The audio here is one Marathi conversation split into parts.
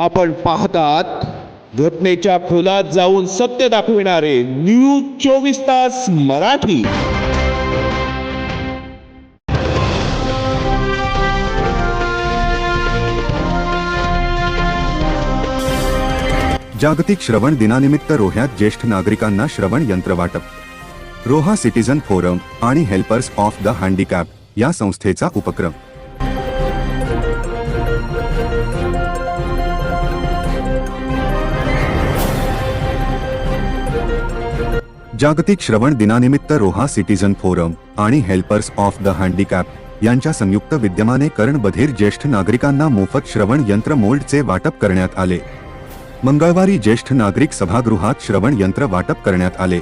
आपण पाहतात घटनेच्या खोलात जाऊन सत्य दाखविणारे न्यूज चोवीस तास मराठी. जागतिक श्रवण दिनानिमित्त रोह्यात ज्येष्ठ नागरिकांना श्रवण यंत्र वाटप. रोहा सिटीझन फोरम आणि हेल्पर्स ऑफ द हँडिकॅप या संस्थेचा उपक्रम. जागतिक श्रवण दिनानिमित्त रोहा सिटीझन फोरम आणि हेल्पर्स ऑफ द हँडिकॅप यांच्या संयुक्त विद्यमाने करण बधीर ज्येष्ठ नागरिकांना मोफत श्रवण यंत्र मोल्डचे वाटप करण्यात आले. मंगळवारी ज्येष्ठ नागरिक सभागृहात श्रवण यंत्र वाटप करण्यात आले.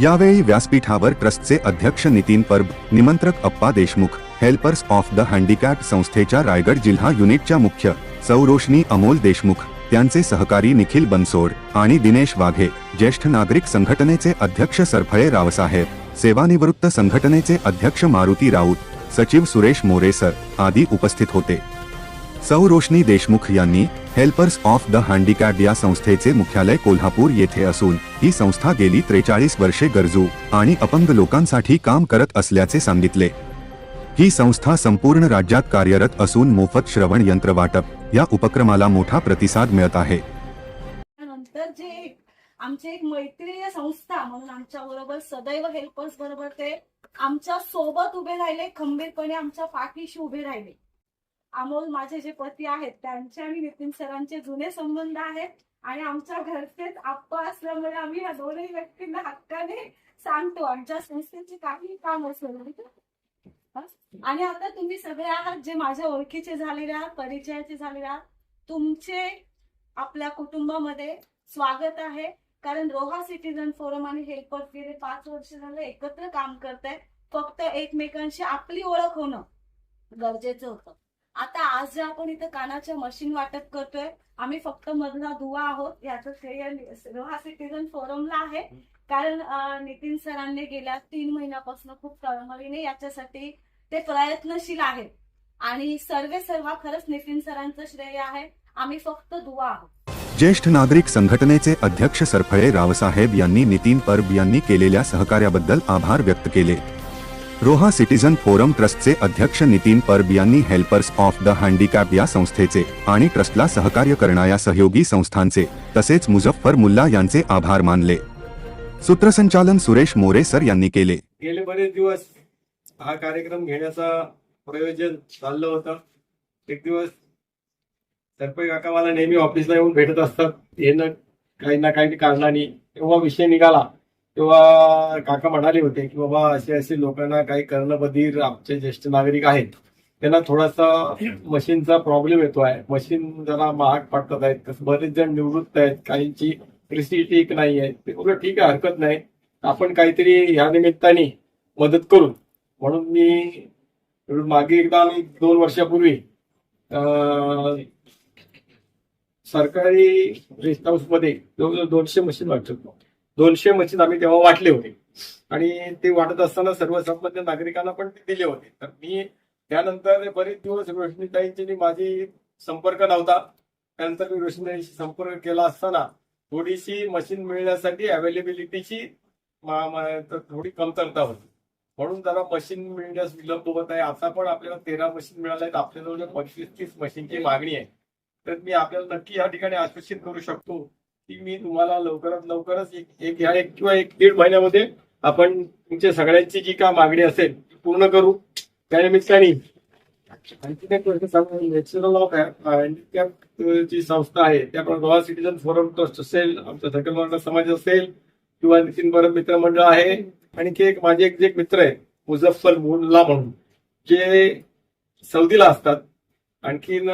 यावेळी व्यासपीठावर ट्रस्टचे अध्यक्ष नितीन परब निमंत्रक Appa Deshmukh helpers of the handicap संस्थेच्या रायगड जिल्हा युनिटच्या मुख्य सौरोशनी अमोल देशमुख त्यांचे सहकारी निखिल बनसोड आणि दिनेश वाघे ज्येष्ठ नागरिक संघटनेचे अध्यक्ष सरफळे रावसाहेब सेवानिवृत्त संघटनेचे अध्यक्ष मारुती राऊत सचिव सुरेश मोरेसर आदी उपस्थित होते. सौ रोशनी देशमुख यांनी हेल्पर्स ऑफ द हँडिकॅप या संस्थेचे मुख्यालय कोल्हापूर येथे असून ही संस्था गेली त्रेचाळीस वर्षे गरजू आणि अपंग लोकांसाठी काम करत असल्याचे सांगितले. ही संस्था संपूर्ण राज्यात कार्यरत असून मोफत श्रवण यंत्र वाटप या उपक्रमाला मोठा प्रतिसाद मिळत आहे. नंतर जे आमची एक मैत्रीय संस्था म्हणून आमच्या बरोबर सदैव हेल्पर्स बरोबर ते आमच्यासोबत उभे राहिले खंबीरपणे आमच्या पाठीशी उभे राहिले. अमोल माझे जे पती आहेत त्यांचे आणि नितीन सरांचे जुने संबंध आहेत आणि आमच्या घरचेच आप्पा असल्यामुळे आम्ही या दोन्ही व्यक्तींना हक्काने सांगतो. आमच्या संस्थेचे काही काम असेल आणि आता तुम्ही सगळे आहात जे माझ्या ओळखीचे झालेले आहात परिचयाचे झालेले आहात तुमचे आपल्या कुटुंबामध्ये स्वागत आहे. कारण रोहा सिटीजन फोरम आणि हेल्पर गेले पाच वर्ष झाले एकत्र काम करत आहे फक्त एकमेकांशी आपली ओळख होणं गरजेचं होतं. आता आज जे आपण इथं कानाच्या मशीन वाटप करतोय आम्ही फक्त मधला दुवा आहोत. याचं श्रेय रोहा सिटीजन फोरमला आहे. कारण नितीन सरांनी गेल्या तीन महिन्यापासून खूप तळमळीने याच्यासाठी ते प्रयत्नशील आहेत. आणि सर्वे सर्व खरंच नितीन सरांचं श्रेय आहे. आम्ही फक्त दुवा आहोत. ज्येष्ठ नागरिक संघटनेचे अध्यक्ष सरफळे रावसाहेब यांनी नितीन परब यांनी केलेल्या सहकार्याबद्दल आभार व्यक्त केले. रोहा सिटीझन फोरम ट्रस्टचे अध्यक्ष नितीन परब यांनी हेल्पर्स ऑफ द हँडिकॅप या संस्थेचे आणि ट्रस्टला सहकार्य करणाऱ्या सहयोगी संस्थांचे तसेच मुझफ्फर मुल्ला यांचे आभार मानले. सूत्रसंचालन सुरेश मोरे सर यांनी केले. गेले बरेच दिवस हा कार्यक्रम घेण्याचा प्रयोजन चाललं होतं. एक दिवस सरपंच काका मला नेहमी ऑफिसला येऊन भेटत असतात. येणं काही ना काही कारणाने तेव्हा विषय निघाला. किंवा काका म्हणाले होते की बाबा असे असे लोकांना काही कर्णबधीर आमचे ज्येष्ठ नागरिक आहेत त्यांना थोडासा मशीनचा प्रॉब्लेम येतो आहे मशीन जरा महाग पाठवत आहेत तसं बरेच जण निवृत्त आहेत काहींची परिस्थिती ठीक नाही आहे ते बोललो, ठीक आहे हरकत नाही. आपण काहीतरी ह्या निमित्ताने मदत करू. म्हणून मी मागे एकदा मी दोन वर्षापूर्वी सरकारी रेस्ट हाऊसमध्ये जवळजवळ दोनशे मशीन वाटत होतो. दोनशे मशीन आम्ही तेव्हा वाटले होते. आणि ते वाटत असताना सर्वसामान्य नागरिकांना पण ते दिले होते. तर मी त्यानंतर बरेच दिवस रोशनीताईंची माझी संपर्क नव्हता. त्यानंतर मी रोशनीताईंशी संपर्क केला असताना थोडीशी मशीन मिळण्यासाठी अवेलेबिलिटीची थोडी कमतरता होती. म्हणून जरा मशीन मिळण्यास विलंब होत आहे. आता पण आपल्याला तेरा मशीन मिळाल्या आहेत आपल्याजवळ पंचवीस तीस मशीनची मागणी आहे. तर मी आपल्याला नक्की या ठिकाणी आश्वासित करू शकतो. ती मी तुम्हाला लवकरात लवकरच एक एक ह्या एक किंवा एक दीड महिन्यामध्ये आपण तुमच्या सगळ्यांची जी काय मागणी असेल ती पूर्ण करू. त्यानिमित्ताने आणखी नॅचरल ऑफ हँडिकॅप जी संस्था आहे त्याप्रमाणे गोवा सिटीजन फोरम ट्रस्ट असेल आमचा सकल मराठा समाज असेल किंवा नितीन परब मित्र मंडळ आहे. आणखी एक माझे एक जे एक मित्र आहे मुझफ्फर मुल्ला म्हणून जे सौदीला असतात. आणखीन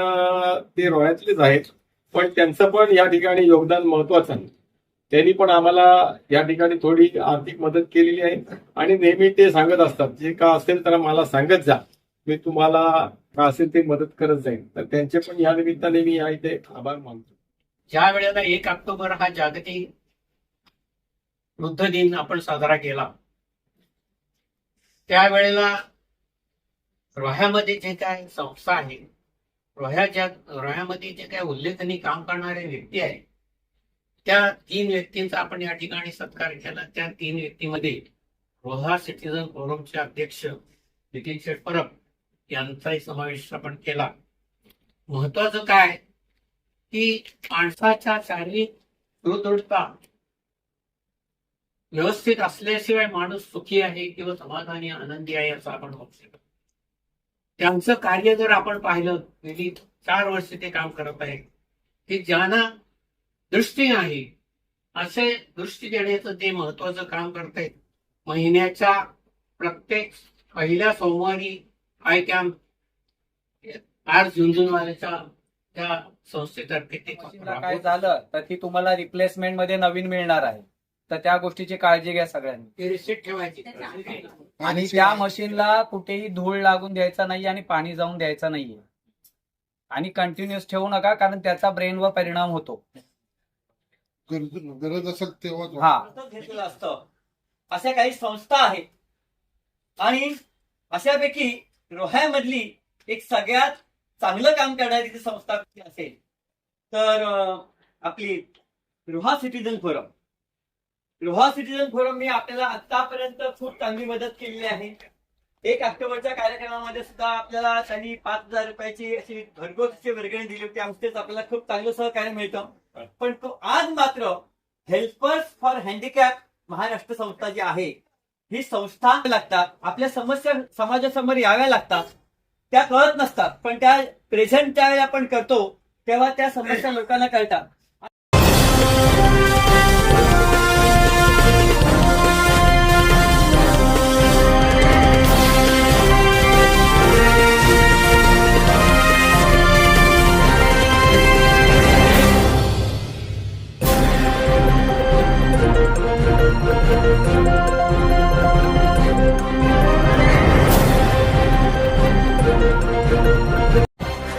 ते रोह्यातलेच आहेत. पण त्यांचं पण या ठिकाणी योगदान महत्वाचं आहे. त्यांनी पण आम्हाला या ठिकाणी थोडी आर्थिक मदत केलेली आहे. आणि नेहमी ते सांगत असतात जे का असेल तर मला सांगत जा. मी तुम्हाला का असेल ते मदत करत जाईल तर त्यांचे पण या निमित्ताने मी या इथे आभार मानतो. ज्या वेळेला एक ऑक्टोबर हा जागतिक वृद्ध दिन आपण साजरा केला त्यावेळेला रोह्यामध्ये जे काय संस्था आहे रोह्याच्या रोह्यामध्ये जे काही उल्लेखनीय काम करणारे व्यक्ती आहेत त्या तीन व्यक्तींचा आपण या ठिकाणी सत्कार केला. त्या तीन व्यक्तीमध्ये रोहा सिटीझन फोरमचे अध्यक्ष नितीन शेठ परब यांचाही समावेश आपण केला. महत्वाचं काय की माणसाच्या शारीरिक सुदृढता व्यवस्थित असल्याशिवाय माणूस सुखी आहे किंवा समाधानी आनंदी आहे असं आपण बघू शकतो. त्यांचं कार्य जर आपण पाहिलं गेली चार वर्ष ते काम करत आहेत की ज्यांना दृष्टी नाही असे दृष्टी देण्याचं ते महत्वाचं काम करतायत महिन्याच्या प्रत्येक पहिल्या सोमवारी आय कॅम्प आज झुंझुनवाल्याच्या त्या संस्थेतर्फे ते काय झालं तर ती तुम्हाला रिप्लेसमेंटमध्ये नवीन मिळणार आहे. तर त्या गोष्टीची काळजी घ्या सगळ्यांनी. रिसेट ठेवायची. आणि त्या मशीनला कुठेही धूळ लागून द्यायचा नाही आणि पाणी जाऊन द्यायचं नाहीये. आणि कंटिन्युअस ठेवू नका कारण त्याचा ब्रेनवर परिणाम होतो. गरज गरज असेल तेव्हाच हा. दत्तक घेतलेलं असतं. अशा काही संस्था आहेत. आणि अशापैकी रोह्यामधली एक सगळ्यात चांगलं काम करणारी ती संस्था असेल तर अं, आपली रोहा सिटीजन फोरम. लोहा सिटीजन फोरम मी आपल्याला आतापर्यंत खूप चांगली मदत केलेली आहे. एक ऑक्टोबरच्या कार्यक्रमामध्ये सुद्धा आपल्याला त्यांनी पाच हजार रुपयाची अशी घरगोत अशी वर्गणी दिली होती. आमचेच आपल्याला खूप चांगलं सहकार्य मिळतं. पण तो आज मात्र हेल्पर्स फॉर हँडिकॅप महाराष्ट्र संस्था जी आहे ही संस्था लागतात. आपल्या समस्या समाजासमोर याव्या लागतात. त्या कळत नसतात. पण त्या प्रेझेंट ज्यावेळी आपण करतो तेव्हा त्या समस्या लोकांना कळतात.